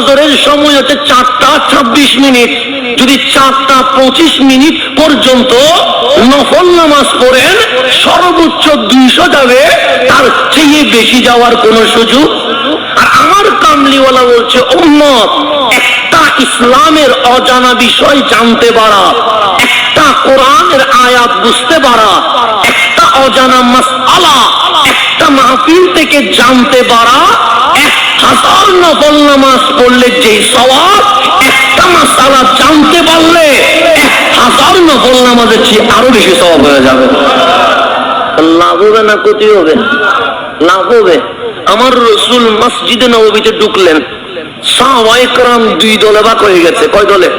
ফজরের সময় হচ্ছে চারটা ছাব্বিশ মিনিট। যদি চারটা পঁচিশ মিনিট পর্যন্ত নফল নামাজ পড়েন, সর্বোচ্চ দুইশো যাবে, তার চেয়ে বেশি যাওয়ার কোনো সুযোগ? আর আমার কামলিওয়ালা বলছে, উম্মত, একটা ইসলামের অজানা বিষয় জানতে পারা, একটা কোরআনের আয়াত বুঝতে পারা, একটা অজানা মাস আলা একটা মাহফিল থেকে জানতে পারা হাজার নফল নামাজ পড়লে যে সওয়াব, একটা মাসালা জানতে পারলে এক হাজার নফল নামাজের চেয়ে আরও বেশি সওয়াব হয়ে যাবে। লাভ হবে না ক্ষতি হবে? লাভ হবে। আমার রসুল মসজিদে নবীতে ঢুকলেন। সাহাবাইকরাম দুই দলে ভাগ হয়ে গেছে। কয় দলে?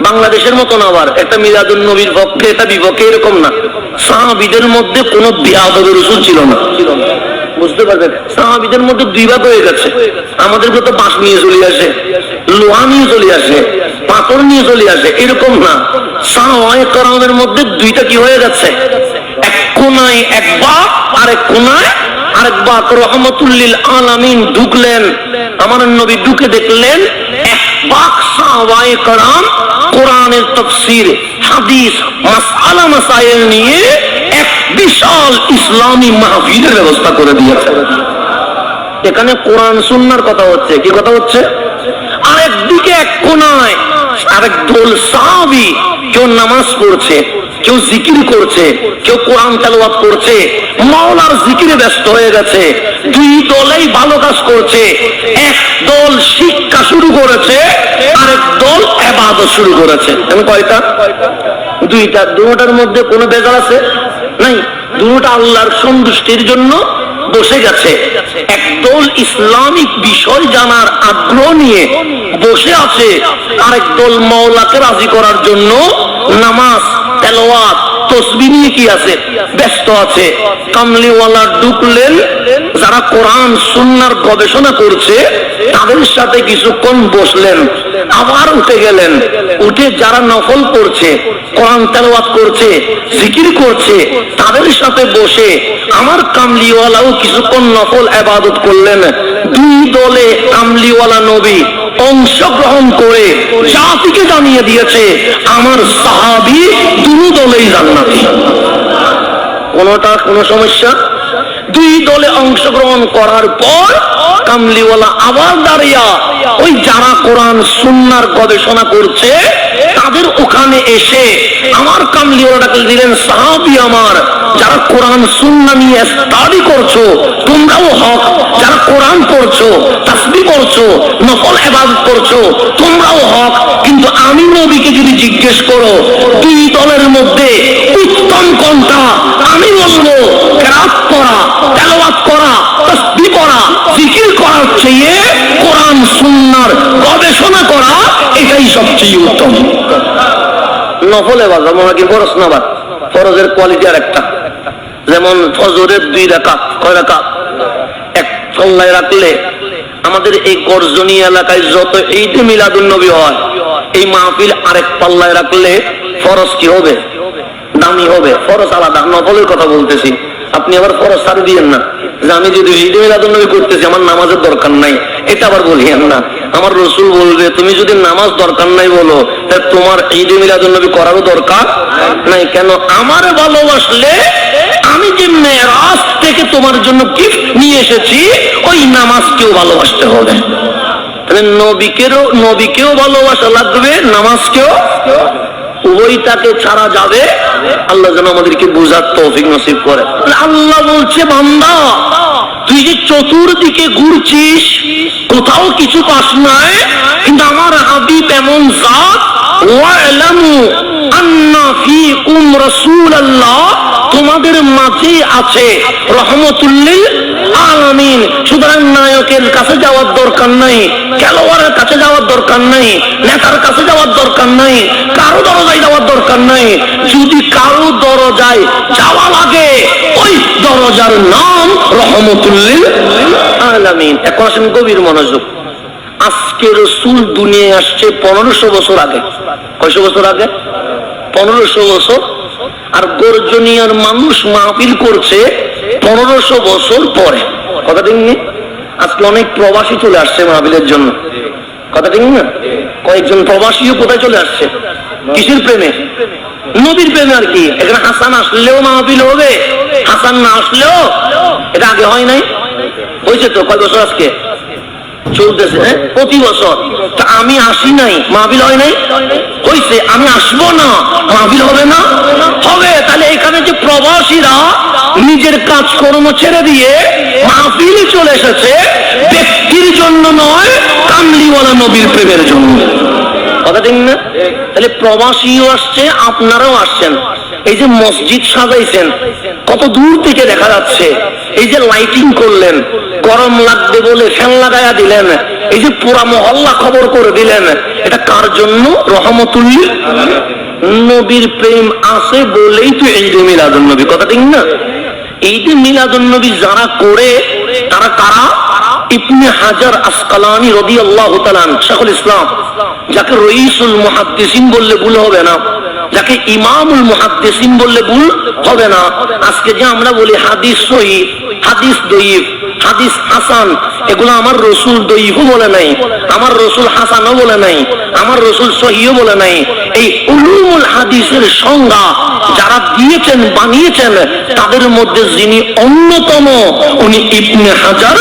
বাংলাদেশের মতন আবার। একটা মিলাদুল নবীর পক্ষে এটা বিপক্ষে এরকম না। সাহাবিদের মধ্যে কোনো বিয়াদবের রসুল ছিল না। বুঝতে পারবেন? সাহাবিদের মধ্যে দুই ভাগ হয়ে গেছে। আমাদের তো বাঁশ নিয়ে চলে আসে, লোহা নিয়ে চলে আসে, পাথর নিয়ে চলে আসে, এরকম না। সাহাবাইকরামের মধ্যে দুইটা কি হয়ে গেছে? এক কোনায় এক কোনায় আরেক রহমতুল্লিল আলামিন ঢুকলেন। আমার নবী ঢুকে দেখলেন, এক বাক সাহাবায়ে কারাম কোরআনের তফসির, হাদিস, মাসআলা, মাসাইল নিয়ে বিশাল ইসলামী মাহফিলের ব্যবস্থা করে দিয়েছে। এখানে কোরআন, সুন্নার কথা হচ্ছে। কি কথা হচ্ছে? আরেক দিকে এক কোনায় আরেক দোল সাহাবি কেউ নামাজ পড়ছে, কেউ জিকির করছে, কেউ কোরআন তেলাওয়াত করছে, মাওলার জিকিরে ব্যস্ত হয়ে গেছে। দুই দলেই ভালো কাজ করছে। এক দল শিক্ষা শুরু করেছে, আরেক দল এবাদত শুরু করেছে। কয়টা? দুইটা। দুটার মধ্যে কোনো বেজাল আছে? নাই, দুটা আল্লাহর সন্তুষ্টির জন্য বসে গেছে। একদল ইসলামিক বিষয় জানার আগ্রহ নিয়ে বসে আছে আরেক দল মৌলাকে রাজি করার জন্য নামাজ তেলোয়াত তসবি নিয়ে কি আছে? ব্যস্ত আছে। কামলিওয়ালা ঢুকলেন। যারা কোরআন, সুন্নার গবেষণা করছে, তাদের সাথে কিছুক্ষণ বসলেন। আবার উঠে গেলেন। উঠে যারা নফল করছে, কোরআন তেলাওয়াত করছে, জিকির করছে, তাদের সাথে বসে আমার কামলিওয়ালাও কিছুক্ষণ নফল আবাদত করলেন। দুই দলে কামলিওয়ালা নবী অংশগ্রহণ করে জাতিকে জানিয়ে দিয়েছে, আমার সাহাবি দুই দলেই জান্নাতি। কোনটা কোনো সমস্যা? দুই দলে অংশগ্রহণ করার পর কামলিওয়ালা আবার দাঁড়িয়া, ওই যারা কোরআন, সুন্নার গবেষণা করছে তাদের ওখানে এসে আমার কামলিওয়ালাটাকে দিলেন সাহাবি আমার, যারা কোরআন, সুন্না নিয়ে স্টাডি করছ, তোমরাও হক, যারা কোরআন পড়ছো, তাসবি পড়ছো নকল এবাদত করছ, তোমরাও হক। কিন্তু আমি নবীকে যদি জিজ্ঞেস করো, দুই দলের মধ্যে উত্তম কোনটা? আমি বলব কেরাত করা, তেলাওয়াত করা, তাসবি করা, জিকির করার চেয়ে কোরআন, সুন্নার গবেষণা করা এটাই সবচেয়ে উত্তম। নফল এবার যেমন কি ফরজ নাবাদ ফরজের কোয়ালিটি আর একটা যেমন ফজরের দুই রাকাত, কয় রাকাত? এক পাল্লায় রাখলে আমাদের এই গর্জনী এলাকায় যত এইতে মিলাদুল নবী হয়, এই মাহফিল আরেক পাল্লায় রাখলে ফরজ কি হবে? দামি হবে। ফরজ আলাদা, নফলের কথা বলতেছি। আপনি আবার ফরজ ছাড় দিয়েন না। যে আমি যদি ঈদ মিলাদুল নবী করতেছি, আমার নামাজের দরকার নাই। এটা আবার বলিয়েন না। আমার রসুল বলবে তুমি যদি নামাজ দরকার নাই বলো তাহলে তোমার ঈদ মিলাদুল নবী করারও দরকার নাই। কেন? আমার ভালোবাসলে আমি যে মেরাজ থেকে তোমার জন্য গিফট নিয়ে এসেছি, ওই নামাজকেও ভালোবাসতে হবে। তাহলে নবীকেও নবীকেও ভালোবাসা লাগবে, নামাজকেও? উভয়টাকে ছাড়া যাবে? আল্লাহ যেন আমাদেরকে বুঝার তৌফিক নসিব করে। আল্লাহ বলছে, বান্দা, তুই যে চতুর্দিকে ঘুরছিস, কোথাও কিছু পাস নাই, কিন্তু আমার হাবিব এমন জাত তোমাদের মাঝে আছে, রহমতুল্লিল আলামিন। সুতরাং নায়কের কাছে যাওয়ার দরকার নাই। যাওয়ার দরকার নাই, নেতার কাছে যাওয়ার দরকার নাই, কারও দরজায় যাওয়ার দরকার নাই। যদি কারও দরজায় যাওয়া লাগে, ওই দরজার নাম রহমতুল্লিল আলামিন। এখন আসেন গভীর মনোযোগ। আজকে রসুল দুনিয়ায় আসছে পনেরোশো বছর আগে। কয়শো বছর আগে? পনেরোশো বছর। আর গর্জনিয়ার মানুষ মাহফিল করছে পনেরোশো বছর পরে। কথা দেখনি আজকে অনেক প্রবাসী চলে আসছে মাহফিলের জন্য। কথা ঠিক না কয়েকজন প্রবাসীও কোথায় চলে আসছে? কিসের প্রেমে? নবীর প্রেমে আর কি। এখানে হাসান আসলেও মাহফিল হবে। হাসান না আসলেও এটা আগে হয় নাই। হয়েছে তো কয় বছর আজকে? চলতেছে হ্যাঁ? প্রতি বছর। তা আমি আসি নাই। মাহফিল হয় নাই? হয়েছে। আমি আসব না। মাহফিল হবে না? হবে। তাহলে এখানে যে প্রবাসীরা নিজের কাজকর্ম ছেড়ে দিয়ে মাহফিল চলে এসেছে ব্যক্তির জন্য নয় কামলিওয়ালা নবীর প্রেমের জন্য। কথা ঠিক না? তাহলে প্রবাসীও আসছে, আপনারাও আসছেন। এই যে মসজিদ সাজাইছেন, কত দূর থেকে দেখা যাচ্ছে। এই যে লাইটিং করলেন, গরম লাগবে বলে ফ্যান লাগাইয়া দিলেন। এই যে পুরা মহল্লা খবর করে দিলেন। এটা কার জন্য? রহমতুল্লিল নবীর প্রেম আছে বলেই তো এই যে মিলাদুল নবী। কথা ঠিক না? এই যে মিলাদুল নবী যারা করে, তারা কারা? ইবনে হাজার আসকালানি রবি আল্লাহ ইসলাম, যাকে রইসুল বললে ভুল হবে না, যাকে ইমামুল বললে ভুল হবে না। আজকে যে আমরা বলি হাদিস সহি, হাদিস হাদিস হাসান, এগুলো আমার রসুল দইফও বলে নাই, আমার রসুল হাসানও বলে নাই, আমার রসুল সহিও বলে নাই। এই উলুমুল হাদিসের সংজ্ঞা যারা দিয়েছেন, বানিয়েছেন, তাদের মধ্যে যিনি অন্যতম, উনি ইবনে হাজার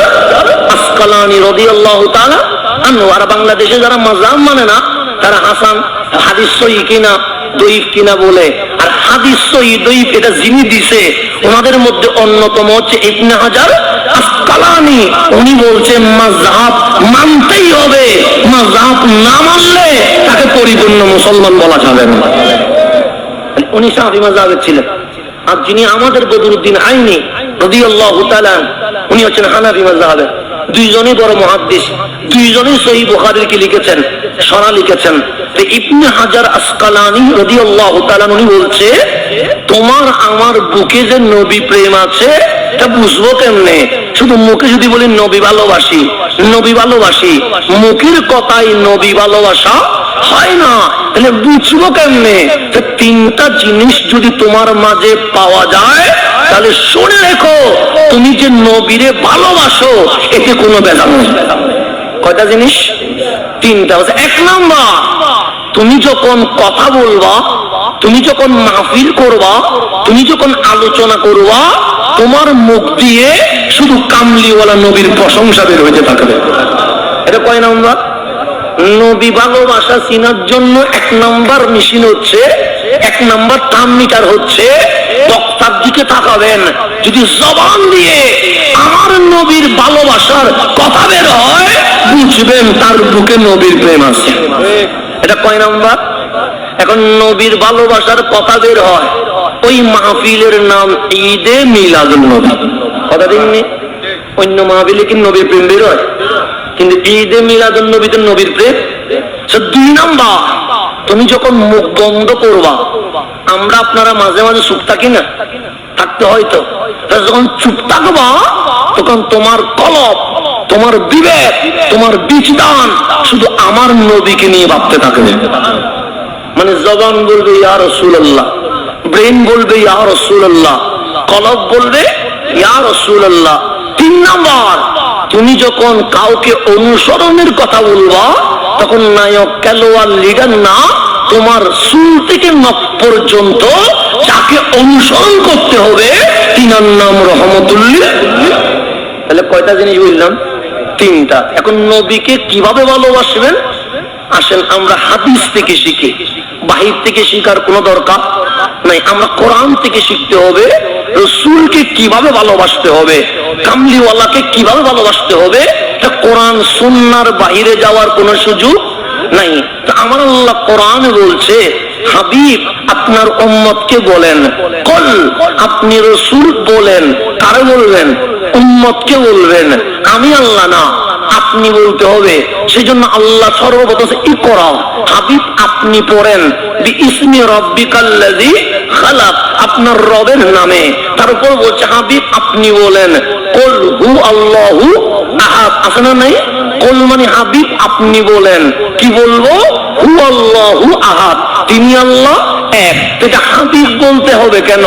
রদিয়াল্লাহু তাআলা আনহু। আর বাংলাদেশে যারা মাজাম মানে না, তারা হাসান, হাদিস সহি কিনা কিনা বলে। আর হাদিস সহি এটা যিনি দিছে, ওনাদের মধ্যে অন্যতম হচ্ছে ইবনে হাজার আসকালানি। উনি বলছেন মাযহাব মানতেই হবে। মাযহাব না মানলে তাকে পরিপূর্ণ মুসলমান বলা যাবে না। উনি শাহি মাযহাবের ছিলেন। আর যিনি আমাদের বদরুদ্দিন আইনি, রাদিয়াল্লাহু তাআলা উনি হচ্ছেন হানাফি মাযহাবের। দুইজনই বড় মুহাদ্দিস, দুইজনই সহি কি লিখেছেন, সরা লিখেছেন। ইবনে হাজার আসকালানি রাদিয়াল্লাহু তাআলা উনি বলছে, তোমার আমার বুকে যে নবী প্রেম আছে এটা বুঝব কেমনে? শুধু মুখে যদি বলি নবী ভালোবাসি নবী ভালোবাসি, মুখের কথাই নবী ভালোবাসা হয় না। তাহলে বুঝব কেমনে? তিনটা জিনিস যদি তোমার মাঝে পাওয়া যায়, তাহলে শুনে রেখো। তুমি যে নবীরে ভালোবাসো, এতে কোনো বেদা নেই। কয়টা জিনিস? তিনটা হচ্ছে, এক নাম্বার, তুমি যখন কথা বলবা, তুমি যখন মাহফিল করবা, তুমি যখন আলোচনা করবা, তোমার মুখ দিয়ে শুধু কামলিওয়ালা নবীর প্রশংসা বের হইতে থাকবে। এটা কয় নাম্বার? নবী ভালোবাসা চিনার জন্য এক নাম্বার মেশিন হচ্ছে, এক নাম্বার টার্ম মিটার হচ্ছে বক্তার দিকে তাকাবেন, যদি জবান দিয়ে আমার নবীর ভালোবাসার কথা বের হয়, বুঝবেন তার বুকে নবীর প্রেম আছে। এটা কয় নাম্বার? এখন নবীর ভালোবাসার কথা বের হয়, ওই মাহফিলের নাম ঈদে মিলাদুল নবী। কথা দিননি অন্য মাহফিলে কি নবীর প্রেম বের হয়? কিন্তু ঈদে মিলাদুল নবীতে নবীর প্রেম? সে দুই নাম্বার। তুমি যখন মুখ বন্ধ করবা, আমরা আপনারা মাঝে মাঝে চুপ থাকি না? থাকতে হয়তো যখন চুপ থাকবা, তখন তোমার কলব, তোমার বিবেক, তোমার বিচদান শুধু আমার নবীকে নিয়ে ভাবতে থাকবে মানে জবান বলবে, ইয়া রসুল্লাহ ব্রেন বলবে, ইয়া রসুল্লাহ কলব বলবে, ইয়া রসুল্লাহ তিন নাম্বার, তুমি যখন কাউকে অনুসরণের কথা বলবা, তখন নায়ক খেলোয়াড় লিডার না তোমার সুর থেকে নখ পর্যন্ত যাকে অনুসরণ করতে হবে তিনার নাম রহমতুল্লাহ তাহলে কয়টা জিনিস বুঝলাম? তিনটা। এখন নবীকে কীভাবে ভালোবাসবেন? আসেন আমরা হাদিস থেকে শিখি। বাহির থেকে শিখার কোনো দরকার নাই। আমরা কোরআন থেকে শিখতে হবে রসুলকে কীভাবে ভালোবাসতে হবে কামলিওয়ালাকে কীভাবে ভালোবাসতে হবে কোরআন সুন্নার বাহিরে যাওয়ার কোনো সুযোগ নাই। তা আমার আল্লাহ কোরআন বলছে, হাবিব, আপনার উম্মতকে বলেন, কল, আপনি রসুল বলেন, কারে বলবেন? উম্মতকে বলবেন, আমি আল্লাহ না, আপনি বলতে হবে। সেই জন্য আল্লাহ সর্বপ্রথম ই হাবিব, আপনি পড়েন ইসমি খালাক, আপনার রবের নামে। তার উপর বলছে, হাবিব, আপনি বলেন, কুল হু আছে না নাই? কলমানি হাবিব আপনি বলেন। কি বলব? হু আহাদ। তিনি আল্লাহ এক। এটা হাবিব বলতে হবে কেন?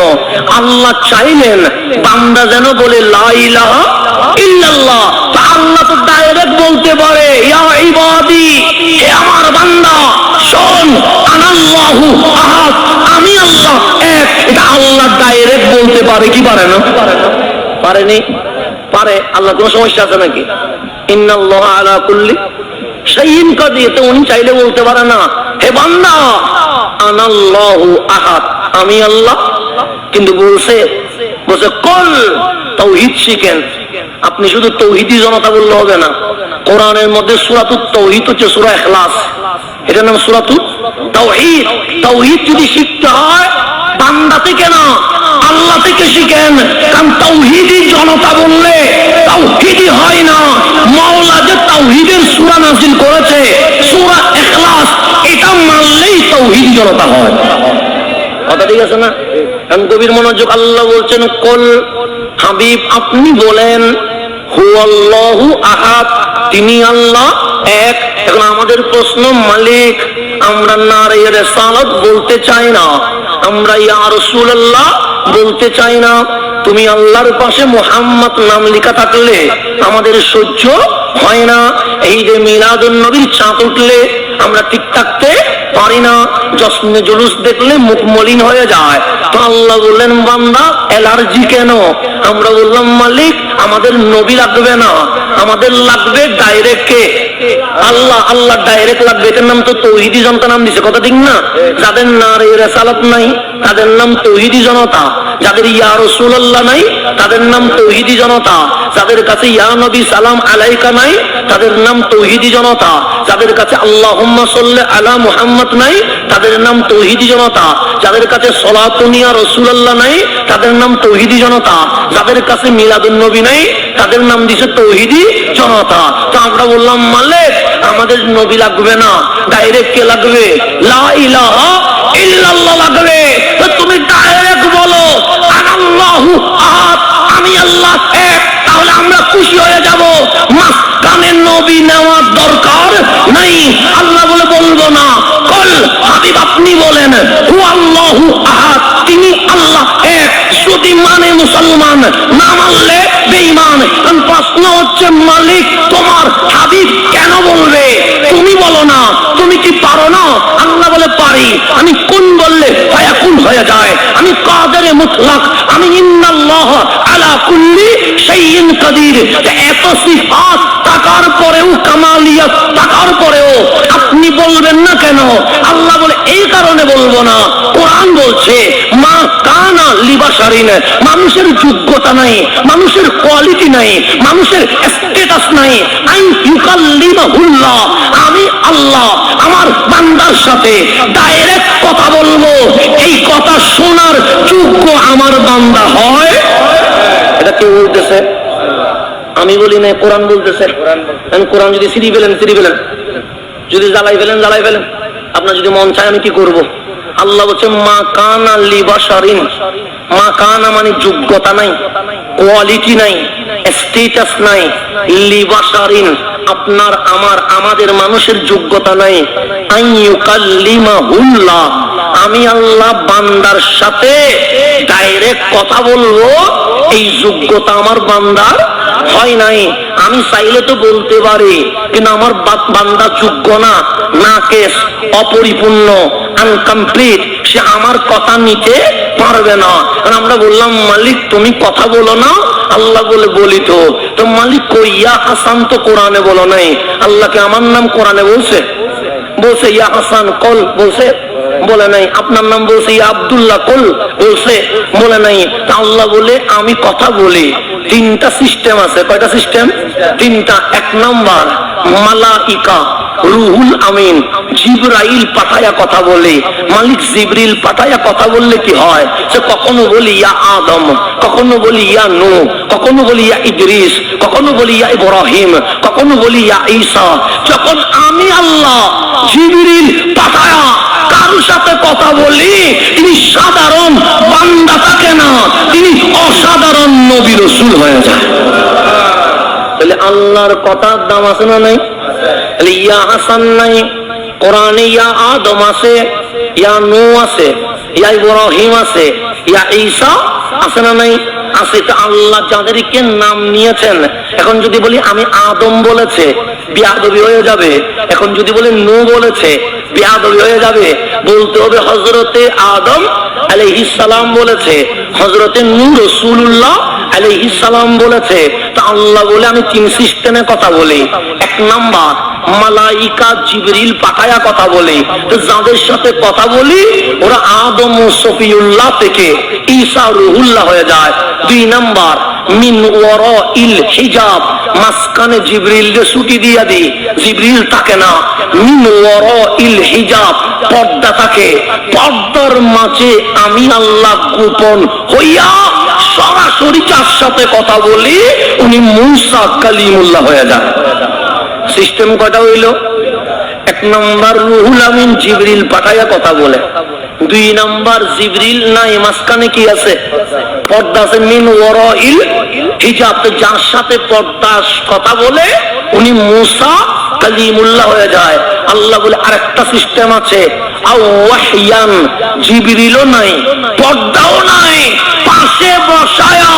আল্লাহ চাইলেন বান্দা যেন বলে ইল্লাল্লাহ। আল্লাহ তো ডাইরেক্ট বলতে পারে, ইয়া ইবাদি, হে আমার বান্দা, শোন আনাল্লাহু আহাদ। আমি আল্লাহ এক। এটা আল্লাহ ডাইরেক্ট বলতে পারে, কি পারে না? পারেনি পারে। আল্লাহ কোনো সমস্যা আছে নাকি? উনি চাইলে বলতে পারে না, হে বান্দা আমি আল্লাহ। কিন্তু বলছে বলছে, কল তাওহীদ শিখেন। আপনি শুধু তৌহিদি জনতা বললে হবে না। কোরআনের মধ্যে সুরাতুত তৌহিদ হচ্ছে সুরা ইখলাস এটার নাম সুরাতুত তৌহিদ। তৌহিদ যদি শিখতে হয়, বান্দা থেকে না। আল্লাহ থেকে শিখেন, কারণ তৌহিদি জনতা বললে তৌহিদি হয় না। মাওলা যে তৌহিদের সুরা নাজিল করেছে, সুরা ইখলাস, এটা মানলেই তৌহিদি জনতা হয়। কথা ঠিক আছে না? এখন গভীর মনোযোগ আল্লাহ বলছেন, কল হাবিব, আপনি বলেন হু আল্লাহু আহাদ, তিনি আল্লাহ এক। এখন আমাদের প্রশ্ন, মালিক, আমরা নারে সালাত বলতে চাই না। আমরা ইয়া রাসূলুল্লাহ বলতে চাই না, তুমি আল্লাহর পাশে মোহাম্মদ নাম লেখা থাকলে আমাদের সহ্য হয় না। এই যে মিলাদুল নবীর চাঁদ উঠলে আমরা ঠিক থাকতে পারি না যশ্নে জুলুস দেখলে মুখ মলিন হয়ে যায়। তো আল্লাহ বললেন, বান্দা, অ্যালার্জি কেন? আমরা বললাম, মালিক আমাদের নবী লাগবে না। আমাদের লাগবে ডাইরেক্ট কে? আল্লাহ আল্লাহ ডাইরেক্ট লাগবে। এটার নাম তো তৌহিদি জনতা নাম দিছে। কথা ঠিক না? যাদের না রে রেসালাত নাই, তাদের নাম তৌহিদি জনতা। যাদের ইয়া রসুল্লাহ নাই, তাদের নাম তৌহিদি জনতা। যাদের কাছে ইয়া নবী সালাম আলাইকা নাই, তাদের নাম তৌহিদি জনতা। যাদের কাছে আল্লাহ সাল্লে আলা মুহাম্মদ নাই, তাদের নাম তৌহিদি জনতা। যাদের কাছে সলাতুনিয়া রসুল্লাহ নাই, তাদের নাম তৌহিদি জনতা। যাদের কাছে মিলাদুন নবী নাই, তাদের নাম দিছে তৌহিদি জনতা। তো আমরা বললাম মালিক আমাদের নবী লাগবে না। ডাইরেক্ট কে লাগবে? লা ইলাহা ইল্লাল্লাহ লাগবে। তো তুমি ডাইরেক্ট বলো, আনাল্লাহু আহাদ, আমি আল্লাহ এক, তাহলে আমরা খুশি হয়ে যাব। মাঝখানে নবী নেওয়ার দরকার নাই। আল্লাহ বলে, বলব না। কল হাবিব, আপনি বলেন হু আল্লাহু আহাদ যদি মানে মুসলমান না মানলে বেঈমান। প্রশ্ন হচ্ছে, মালিক, তোমার হাবিব কেন বলবে? তুমি বলো না, তুমি কি পারো না? আল্লাহ বলে, পারি। আমি কোন বললে? ফায়াকুন হয়ে যায়। আমি কাদের মুতলাক? আমি ইন্নাল্লাহ আলা কুল্লি শাইইন কাদির। এত সিফাত টাকার পরেও, কামালিয়াত টাকার পরেও আপনি বলবেন না কেন? আল্লাহ বলে এই কারণে বলব না, কোরআন বলছে, মা কানা লিবাসারিন, মানুষের যোগ্যতা নাই, মানুষের কোয়ালিটি নাই, মানুষের স্টেটাস নাই আই ইউকাল্লিমাহুল্লাহ আমি আল্লাহ, আমার বান্দার সাথে ডাইরেক্ট কথা বলব, এই কথা শোনার যোগ্য আমার বান্দা হয়। এটা কেউ বলতেছে? আমি বলি না কোরআন বলতেছে? কোরআন যদি সিঁড়ি ফেলেন সিঁড়ি ফেলেন। যদি জ্বালাই ফেলেন জ্বালাই ফেলেন। আপনার যদি মন চায় আমি কি করব? আল্লাহ বলছে মা কানা লিবাসারিন মা কানা মানে যোগ্যতা নাই কোয়ালিটি নাই স্টেটাস নাই লিবাসারিন আপনার, আমার, আমাদের মানুষের যোগ্যতা নাই। আমি আল্লাহ বান্দার সাথে ডাইরেক্ট কথা বলব, এই যোগ্যতা আমার বান্দার হয় নাই। আমি চাইলে তো বলতে পারি, কিন্তু আমার বান্দা যোগ্য না না কেস, অপরিপূর্ণ আনকমপ্লিট সে আমার কথা নিতে পারবে না। আমরা বললাম, মালিক, তুমি কথা বলো না, আল্লাহ বলে বলি তো। তো মালিক কইয়া হাসান তো কোরআনে বলো নাই। আল্লাহকে আমার নাম কোরআনে বলছে? বলছে, ইয়া হাসান, কল, বলছে? বলে নাই। আপনার নাম বলছে, ইয়া আব্দুল্লাহ, কল, বলছে? বলে নাই। তা আল্লাহ বলে, আমি কথা বলি। তিনটা সিস্টেম আছে। কয়টা সিস্টেম? তিনটা। এক নাম্বার, মালাইকা রুহুল আমিন। জিব্রাইল পাঠায়া কথা বলে। মালিক জিবরিল পাঠায়া কথা বললে কি হয়? সে কখনো বলি, ইয়া আদম, কখনো বলি, ইয়া নু কখনো বলি, ইয়া ইদ্রিস, কখনো বলি, ইয়া ইব্রাহিম, কখনো বলি, ইয়া ঈসা। যখন আমি আল্লাহ জিবরিল কথা বলি, তিনি সাধারণ বান্দা থাকে না, তিনি অসাধারণ নবী রসুল হয়ে যায়। তাহলে আল্লাহর কথার দাম আছে না নাই? তাহলে ইয়া হাসান নাই, কোরআনে ইয়া আদম আছে, ইয়া নূ আছে, ইয়া ইব্রাহিম আছে, ইয়া ঈসা আছে না নাই? আছে, তো আল্লাহ যাদেরকে নাম নিয়েছেন, এখন যদি বলি আমি আদম বলেছে, বিয়াদবি হয়ে যাবে, এখন যদি বলি নু বলেছে বিয়াদবি হয়ে যাবে। বলতে হবে হজরতে আদম আলাইহিস সালাম বলেছে। হজরতে নূর রসুল্লাহ আলাইহিস সালাম বলেছে। তো আল্লাহ বলে আমি তিন সিস্টেমে কথা বলি। এক নাম্বার, মালাইকা জিবরিল পাকায়া কথা বলি। তো যাদের সাথে কথা বলি, ওরা আদম সফিউল্লাহ থেকে ঈসা রুহুল্লাহ হয়ে যায়। দুই নাম্বার মিন ওয়ারা ইল হিজাব মাসকানে জিবরিল যে ছুটি দিয়া দি, জিবরিল থাকে না, মিন ওয়ারা ইল হিজাব, পর্দা থাকে পর্দার মাঝে আমি আল্লাহ গোপন হইয়া সরাসরি যার সাথে কথা বলি, উনি মুসা কালিমুল্লাহ হয়ে যায় সিস্টেম কটা হইল? এক নম্বর রুহুল আমিন জিবরিল পাঠাইয়া কথা বলে। দুই নাম্বার জিবরিল নাই, মাঝখানে কি আছে? পর্দা আছে, মিন ওয়ারাইল। হিজাব, যার সাথে পর্দা কথা বলে উনি মুসা কালিমুল্লাহ হয়ে যায়। আল্লাহ বলে, আরেকটা সিস্টেম আছে। জিবরিলও নাই, পর্দাও নাই। পাশে বসায়া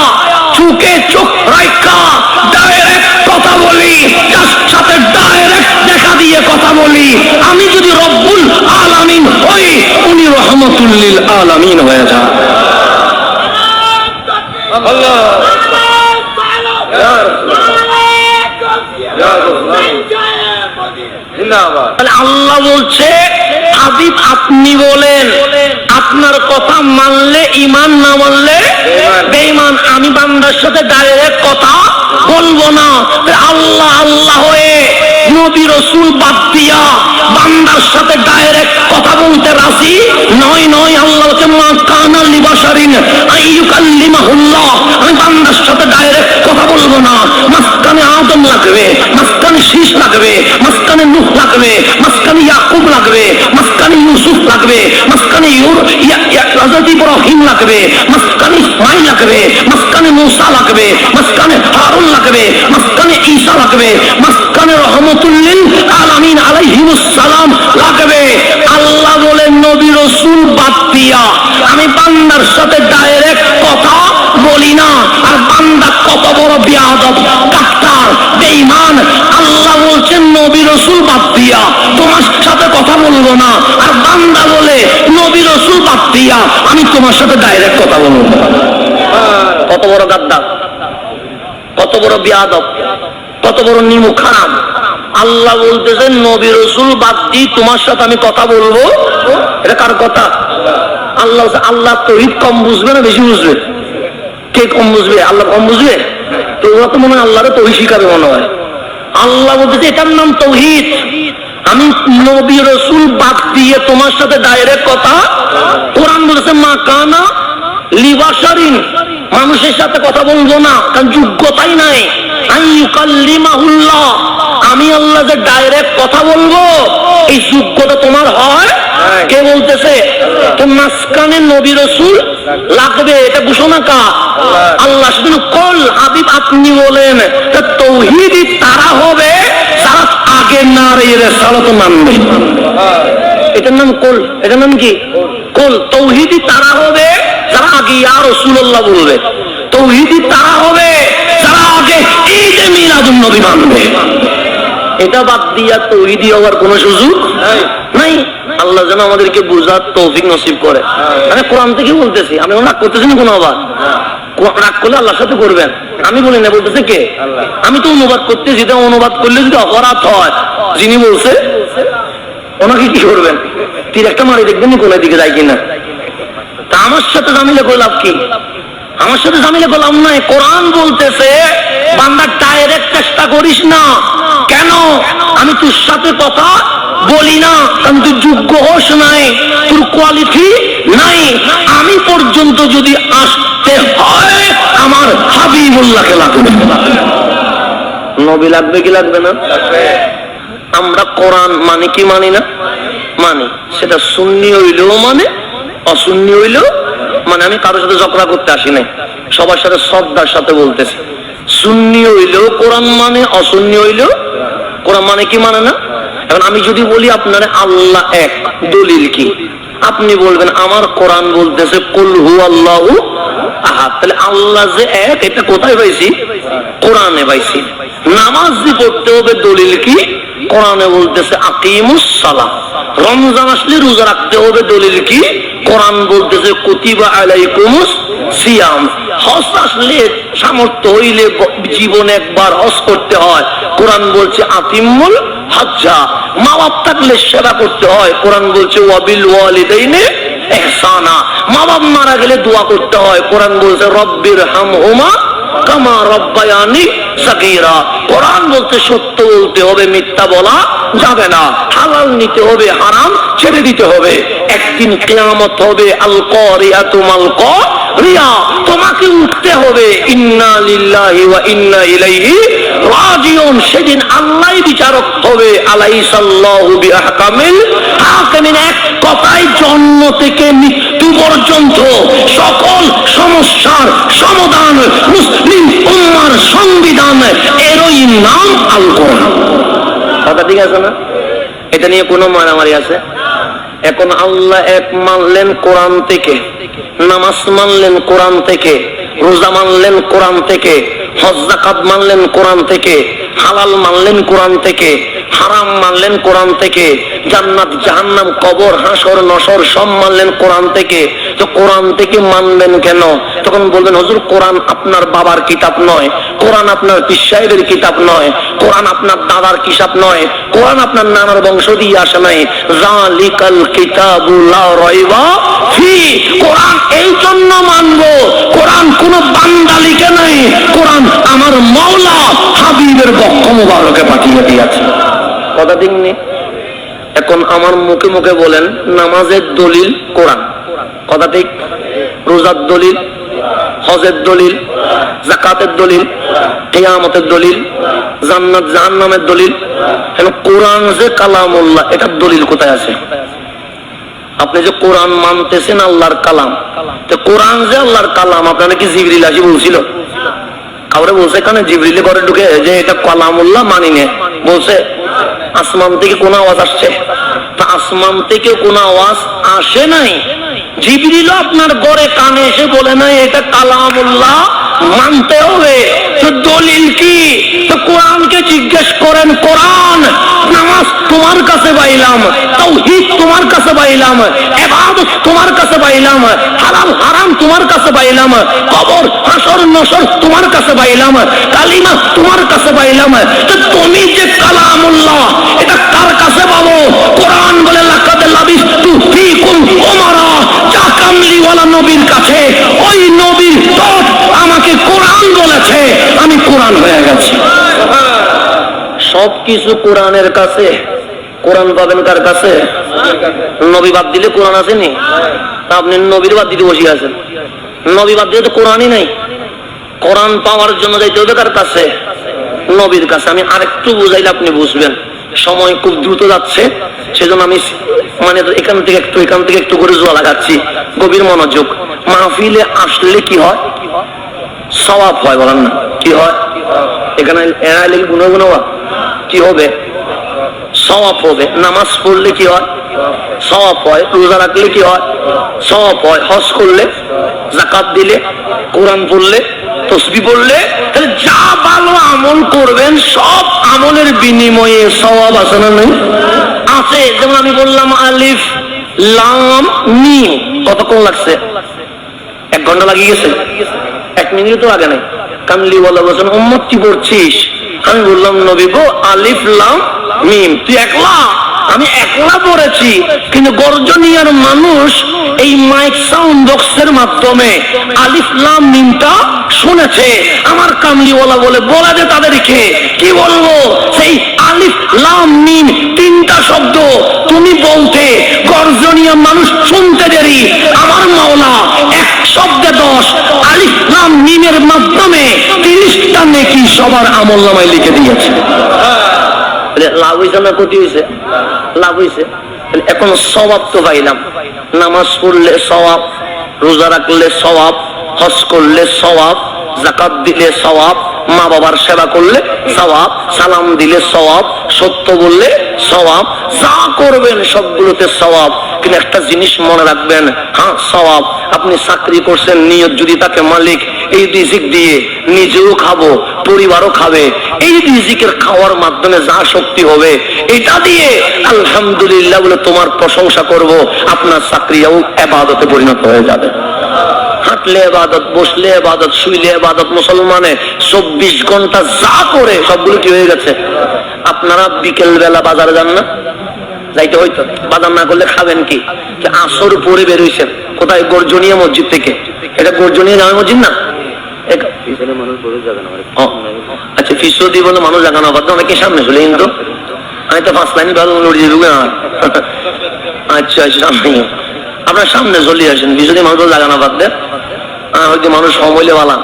রহমতুল্লিল আলামিন হয়ে তাহলে আল্লাহ বলছে হাবিব আপনি বলেন আপনার কথা মানলে ইমান না মানলে বেঈমান আমি বান্দার সাথে ডাইরেক্ট কথা বলব না। আল্লাহ আল্লাহ হয়ে নবী রসুল বাদ দিয়া বান্দার সাথে ডাইরেক্ট বলতে রাজি নয় নয় আল্লাহ হচ্ছে মা কানা লিবাসারিন আইয়ুকাল্লিমাহুল্লাহ আমি বান্দার সাথে ডাইরেক্ট কথা বলব না মাঝখানে আদম লাগবে শীষ লাগবে নুহ লাগবে ইয়াকুব লাগবে ইউসুফ লাগবে ইউর লাগবে লাগবে মুসা লাগবে হারুন লাগবে ঈসা লাগবে আলামিন লাগবে আল্লাহ বলেন নবী রাসূল বাদ দিয়া আমি বান্দার সাথে ডাইরেক্ট কথা বলি না আর বান্দা কত বড় ডাক্তার আল্লাহ বলছেন নবী রসুল বাদ দিয়া। তোমার সাথে কথা বলব না। আর বান্দা বলে, নবী রসুল বাদ দিয়া, আমি তোমার সাথে ডাইরেক্ট কথা বলব। কত বড় গাদ্দার, কত বড় কত বড় নিমু খারাপ। আল্লাহ বলতেছেন, নবী রসুল বাদ তোমার সাথে আমি কথা বলব। এটা কার কথা? আল্লাহ আল্লাহ তহিদ কম বুঝবে না, বেশি বুঝবে? কে কম বুঝবে? আল্লাহ কম বুঝবে? তো ওরা তো মনে হয় আল্লাহরে তহি শিখাবে মনে হয়। আল্লাহ বলতেছে, এটার নাম তৌহিদ। আমি নবী রসুল বাদ দিয়ে তোমার সাথে ডাইরেক্ট কথা কোরআন বলেছে মা কানা লিবাসারিন মানুষের সাথে কথা বলব না, কারণ যোগ্যতাই নাই। আমি আল্লাহ যে ডাইরেক্ট কথা বলব। এই যোগ্যতা তোমার হয় কে বলতেছে তো মাঝখানে নবী রসুল লাগবে এটা ঘোষণা কা আল্লাহ। শুধু কল হাবিব আপনি বলেন তা তৌহিদি তারা হবে যারা আগে না রে মানবে। এটার নাম কোল এটার নাম কি? কোল। তৌহিদি তারা হবে যারা আগে ইয়া রসুল্লাহ বলবে। তৌহিদি তারা হবে যারা আগে ঈদে মিলাদুন নবী মানবে। এটা বাদ দিয়া তৌহিদি হওয়ার কোন সুযোগ নাই। আল্লাহ যেন আমাদেরকে বুঝার তৌফিক নসিব করে। মানে কোরআন থেকে বলতেছি আমি রাগ করতেছি না কোনো আবার। রাগ করলে আল্লাহর সাথে করবেন। আমি বলি না বলতেছে কে? আমি তো অনুবাদ করতেছি এটা অনুবাদ করলে যদি অপরাধ হয় যিনি বলছে ওনাকে কি করবেন? তীর একটা মারি দেখবেন নি দিকে যায় কিনা। তা আমার সাথে জামিলে করলাম কি? আমার সাথে জামিলে করলাম নাই কোরআন বলতেছে বান্দা ডাইরেক্ট চেষ্টা করিস না। কেন? আমি তোর সাথে কথা বলি না। কারণ তুই যোগ্য হোস নাই। তোর কোয়ালিটি নাই। আমি পর্যন্ত যদি আসতে হয় আমার হাবিবুল্লাহকে লাগবে। নবী লাগবে কি লাগবে না? আমরা কোরআন মানে কি মানি না? মানি। সেটা সুন্নি হইলেও মানে অসুন্নি হইলেও মানে। আমি কারোর সাথে ঝগড়া করতে আসি নাই। সবার সাথে শ্রদ্ধার সাথে বলতেছি। সুন্নি হইলেও কোরআন মানে অসুন্নি হইলেও কোরআন মানে কি মানে না? এখন আমি যদি বলি আপনার আল্লাহ এক, দলিল কি? আপনি বলবেন, আমার কোরআন বলতেছে, কুল হু আল্লাহু তাহলে আল্লাহ যে এক, এটা কোথায় পাইছি? কোরআনে পাইছি। নামাজ যে পড়তে হবে দলিল কি? কোরআনে বলতেছে রমজান আসলে রোজা রাখতে হবে দলিল কি? কোরআন বলতেছে কুতিবা সিয়াম। আসলে সামর্থ্য হইলে জীবনে একবার হজ করতে হয়। কোরআন বলছে আতিমুল হজ্জা। মা বাপ থাকলে সেবা করতে হয়। কোরআন বলছে ওয়াবিল ওয়ালিদাইনে এহসানা। মা বাপ মারা গেলে দোয়া করতে হয়। কোরআন বলছে, রব্বির হাম হুমা কামা রব্বায়ানি সাকিরা কোরআন বলতে সত্য বলতে হবে, মিথ্যা বলা যাবে না। হালাল নিতে হবে, হারাম ছেড়ে দিতে হবে। একদিন কেয়ামত হবে আল করিয়াতু মাল রিয়া তোমাকে উঠতে হবে। ইন্না ইন্না ইলাইহি রাজিউন। সেদিন আল্লাহই বিচারক হবে, আলাইসাল্লাহু বিআহকামিল হাকিমিন এক কথায় জন্ম থেকে মৃত্যু পর্যন্ত সকল সমস্যার সমাধান মুসলিম উম্মার সংবিধান এরই নাম আল কথা ঠিক আছে না? এটা নিয়ে কোনো মারামারি আছে? এখন আল্লাহ এক মানলেন কোরআন থেকে, নামাজ মানলেন কোরআন থেকে, রোজা মানলেন কোরআন থেকে, হজ মানলেন কোরআন থেকে হালাল মানলেন কোরআন থেকে, হারাম মানলেন কোরআন থেকে, জান্নাত, জাহান্নাম, কবর, হাসর, নসর সব মানলেন কোরআন থেকে। তো কোরআন থেকে মানলেন কেন? তখন বলবেন, হুজুর, কোরআন আপনার বাবার কিতাব নয়, কোরআন আপনার পীর কিতাব নয়, কোরআন আপনার দাদার কিতাব নয়, কোরআন আপনার নানার বংশ দিয়ে আসে নাই। জালিকাল কিতাবুল্লাহ রয়বা ফি। কোরআন এই জন্য মানবো, কোরআন কোন বান্দা নাই, কোরআন আমার মৌলা হাবিবের বক্ষ মুবারকে পাঠিয়ে দিয়েছে। কথা দিননি এখন আমার মুখে মুখে বলেন, নামাজের দলিল কোরআন। কথা ঠিক? রোজার দলিল, হজের দলিল জাকাতের দলিল, কেয়ামতের দলিল, জান্নাত, জাহান্নামের দলিল। কোরআন যে কালামুল্লাহ, এটার দলিল কোথায় আছে? আপনি যে কোরআন মানতেছেন আল্লাহর কালাম। তো কোরআন যে আল্লাহর কালাম, আপনারা কি জিবরিল আসি বলছিল? কাউরে বলছে, এখানে জিবরিলে ঘরে ঢুকে যে এটা কালামুল্লাহ মানি নে। বলছে, আসমান থেকে কোন আওয়াজ আসছে? তা আসমান থেকে কোন আওয়াজ আসে নাই। জিবরিল আপনার ঘরে কানে এসে বলে নাই, এটা কালামুল্লাহ মানতে হবে। তো দলিল কি? তো কোরআনকে জিজ্ঞেস করেন, কোরআন, নামাজ তোমার কাছে পাইলাম তাওহীদ তোমার কাছে পাইলাম ইবাদত তোমার কাছে পাইলাম, হালাল হারাম তোমার কাছে পাইলাম, কবর, হাসর নসর তোমার কাছে পাইলাম, কালিমা তোমার কাছে পাইলাম, তো তুমি যে কালামুল্লাহ, এটা কার কাছে পাবো? কোরআন বলে, লাকাদ লাবিস্তু ফীকুম উমারা, যা কামলিওয়ালা নবীর কাছে, ওই নবীর আমি কোরআন হয়ে গেছি। সবকিছু কোরআনের কাছে। কোরআন পাবেন কার কাছে? নবী বাদ দিলে কোরআন আসেনি? আপনি নবীর বাদ দিতে বসে আছেন। নবী বাদ দিলে তো কোরআনই নাই। কোরআন পাওয়ার জন্য যাইতে হবে কার কাছে? নবীর কাছে। আমি আরেকটু বুঝাইলে আপনি বুঝবেন। সময় খুব দ্রুত যাচ্ছে। সেজন্য আমি মানে এখান থেকে একটু, এখান থেকে একটু করে জোয়া লাগাচ্ছি গভীর মনোযোগ। মাহফিলে আসলে কি হয়? সবাব হয়, বলেন না। কি হয়? এখানে এড়াইলে গুণ গুণ কি হবে? সওয়াব হবে। নামাজ পড়লে কি হয়? সওয়াব হয়। রোজা রাখলে কি হয়? সওয়াব হয়। হজ করলে জাকাত দিলে, কোরআন পড়লে, তসবি পড়লে, তাহলে যা ভালো আমল করবেন, সব আমলের বিনিময়ে সওয়াব আছে না নেই? আছে। যেমন আমি বললাম আলিফ, লাম, মিম। কতক্ষণ লাগছে? এক ঘণ্টা লাগিয়ে গেছে? এক মিনিট তো লাগে নাই। কামলি বলা বলছেন, উম্মত, কি পড়ছিস? আমি বললাম, নবী গো, আলিফ, লাম, মিম। তুই একলা? আমি একলা পড়েছি, কিন্তু গর্জনিয়ার মানুষ এই মাইক সাউন্ড বক্সের মাধ্যমে আলিফ, লাম, মিমটা শুনেছে। আমার কামলিওয়ালা বলে, বলা যে তাদেরকে। কি বলব? সেই আলিফ, লাম, মিম তিনটা শব্দ তুমি বলতে গর্জনিয়া মানুষ শুনতে দেরি সবার আমল নামায় লিখে দিয়েছে। লাভ হয়েছে না ক্ষতি হয়েছে লাভ হয়েছে এখন স্বভাব তো পাইলাম। নামাজ পড়লে স্বভাব রোজা রাখলে স্বভাব হজ করলে স্বভাব জাকাত দিলে স্বভাব মা বাবার সেবা করলে স্বভাব সালাম দিলে স্বভাব সত্য বললে স্বভাব যা করবেন সবগুলোতে স্বভাব কিন্তু একটা জিনিস মনে রাখবেন হ্যাঁ সওয়াব। আপনি চাকরি করছেন, নিয়ত যদি তাকে মালিক এই রিজিক দিয়ে নিজেও খাব, পরিবারও খাবে। এই রিজিকের খাওয়ার মাধ্যমে যা শক্তি হবে, এটা দিয়ে আলহামদুলিল্লাহ বলে তোমার প্রশংসা করব, আপনার চাকরিও পরিণত হয়ে যাবে। হাঁটলে বসলে শুইলে মুসলমানে চব্বিশ ঘণ্টা যা করে সবগুলো কি হয়ে গেছে? আপনারা বিকেল বেলা বাজারে যান না? যাইতে হইতো। বাজার না করলে খাবেন কি? আসর পরে বেরোইছেন কোথায়? গর্জনিয়া মসজিদ থেকে। এটা গর্জনিয়া জামা মসজিদ না? আচ্ছা ফিসদি বলে মানুষ জাগানো বাদ অনেকে সামনে? চলে কিন্তু আমি তো পাঁচ লাইন ভালো ঢুকে আচ্ছা আচ্ছা সামনে। আপনার সামনে চলে আসেন। মানুষ জাগানো বাদ দেন হয়তো মানুষ সমলে বালা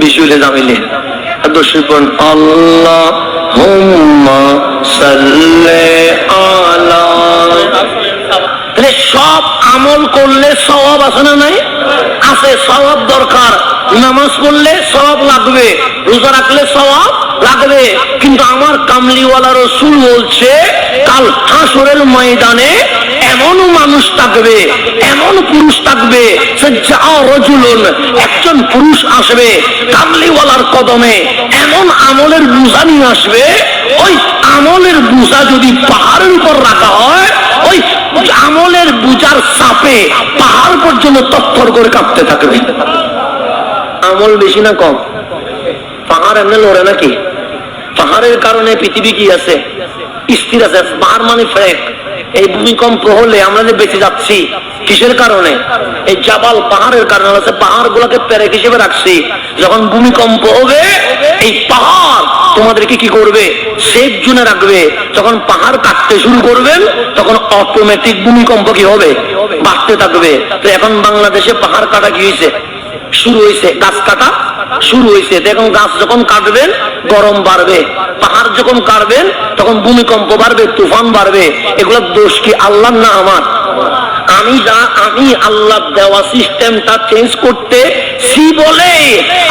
বিশুলে জামিলে। দর্শন আল্লাহ হুম্মা সাল্লে আলা তাহলে সব আমল করলে সওয়াব আছে না নাই? আছে, সওয়াব দরকার। নামাজ পড়লে সওয়াব লাগবে, রোজা রাখলে সওয়াব লাগবে। কিন্তু আমার কামলিওয়ালা রসুল বলছে, কাল হাসরের ময়দানে এমন মানুষ থাকবে, এমন পুরুষ থাকবে একজন পুরুষ আসবে কামলিওয়ালার কদমে, এমন আমলের বুঝা নিয়ে আসবে, ওই আমলের বুঝা যদি পাহাড়ের উপর রাখা হয়, ওই আমলের বুঝার চাপে পাহাড় পর্যন্ত তত্তর করে কাঁপতে থাকবে। আমল বেশি না কম? পাহাড় এমনি লড়ে নাকি? পাহাড়ের কারণে পৃথিবী কি আছে? স্থির আছে পাহাড় মানে ফ্রেক এই ভূমিকম্প হলে আমরা যে বেঁচে যাচ্ছি, কিসের কারণে? এই জাবাল পাহাড়ের কারণে আছে পাহাড় গুলাকে প্যারেক হিসেবে রাখছি, যখন ভূমিকম্প হবে এই পাহাড় তোমাদেরকে কি করবে? সেফ জুনে রাখবে। যখন পাহাড় কাটতে শুরু করবেন তখন অটোমেটিক ভূমিকম্প কি হবে? বাড়তে থাকবে। তো এখন বাংলাদেশে পাহাড় কাটা কি হয়েছে? শুরু হয়েছে। গাছ কাটা শুরু হয়েছে। দেখুন গাছ যখন কাটবেন গরম বাড়বে। পাহাড় যখন কাটবেন তখন ভূমিকম্প বাড়বে, তুফান বাড়বে। এগুলোর দোষ কি আল্লাহ না আমার? আমি যা, আমি আল্লাহ দেওয়া সিস্টেমটা চেঞ্জ করতে সি বলে,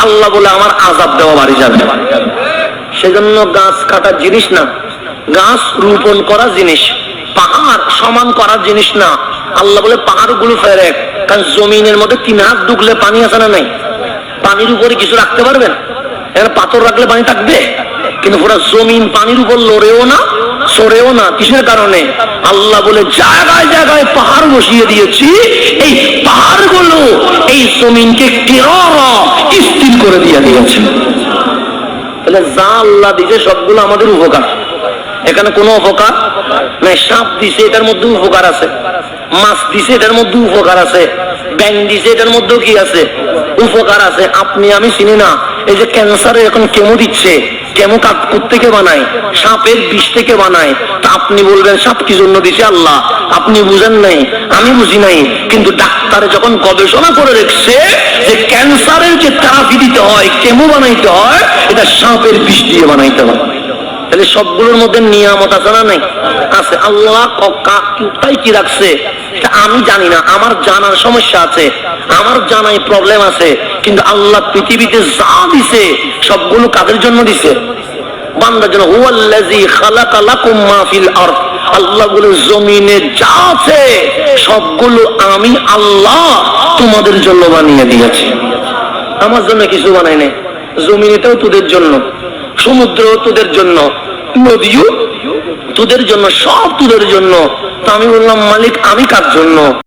আল্লাহ বলে আমার আজাব দেওয়া বাড়ি যাবে। সেজন্য গাছ কাটার জিনিস না, গাছ রোপণ করা জিনিস, পাহাড় সমান করার জিনিস না। আল্লাহ বলে পাহাড়গুলো ফেরেক কারণ জমিনের মধ্যে তিন হাত ঢুকলে পানি আছে না নাই? পানির উপরে কিছু রাখতে পারবেন? এখানে পাথর রাখলে পানি থাকবে? কিন্তু ওরা জমিন পানির উপর লড়েও না সরেও না। কিসের কারণে? আল্লাহ বলে, জায়গায় জায়গায় পাহাড় বসিয়ে দিয়েছি। এই পাহাড়গুলো এই জমিনকে স্থির করে দিয়ে দিয়েছে। তাহলে যা আল্লাহ দিছে সবগুলো আমাদের উপকার। এখানে কোনো উপকার নাই। সাপ দিছে, এটার মধ্যে উপকার আছে। মাছ দিছে, এটার মধ্যে উপকার আছে। ব্যাং দিছে, এটার মধ্যেও কি আছে? উপকার আছে। আপনি, আমি চিনি না। এই যে ক্যান্সারে এখন কেমো দিচ্ছে। কেমো কাট থেকে বানায়? সাপের বিষ থেকে বানায়। তা আপনি বলবেন, সাপ কি জন্য দিছে আল্লাহ? আপনি বুঝেন নাই। আমি বুঝি নাই। কিন্তু ডাক্তার যখন গবেষণা করে দেখছে যে ক্যান্সারের যে থেরাপি দিতে হয়, কেমো বানাইতে হয়, এটা সাপের বিষ দিয়ে বানাইতে হয়। তাহলে সবগুলোর মধ্যে নিয়ামত আছে না নাই? আছে। আল্লাহ কি রাখছে? আমি জানি না। আমার জানার সমস্যা আছে। আমার জানাই প্রবলেম আছে। কিন্তু আল্লাহ পৃথিবীতে যা দিছে, সবগুলো কাদের জন্য দিছে? তোমাদের জন্য বানিয়ে দিয়েছি। আমার জন্য কিছু বানাই নাই। জমিনেতেও তোদের জন্য। সমুদ্র তোদের জন্য, নদীও তোদের জন্য, সব তোদের জন্য। তো আমি বললাম, মালিক, আমি কার জন্য?